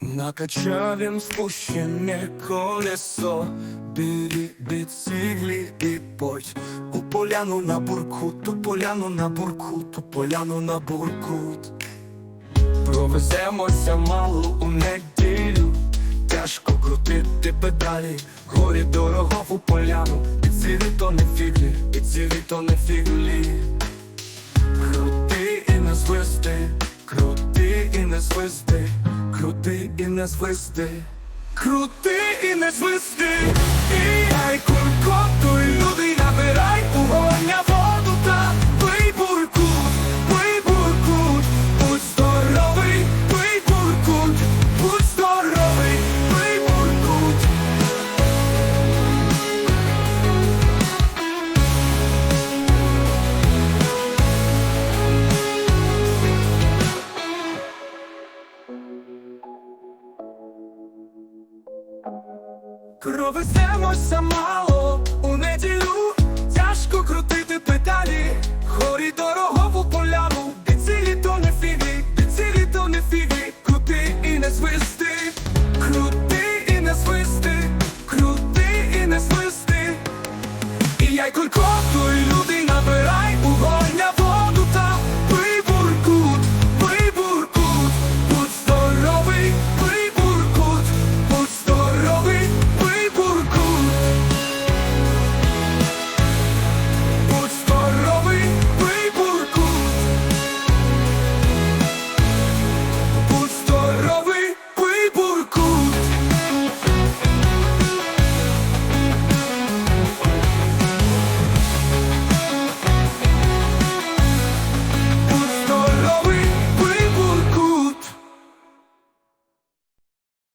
Накачаем спущене колесо Бери біциклі і путь У поляну на буркут, у поляну на буркут, у поляну на буркут. Провеземося мало у неділю. Тяжко крутити педалі. Горі дорого у поляну. І цілі то не фіглі, і цілі то не фіглі і не звисти, крути і не звисти, Провеземося мало у неділю, тяжко крутити педалі, хорі дорогову поляну, і цілі то не фіві, і цілі то не фіві, крути і не свисти, крути і не свисти, крути і не свисти, і я й кулько.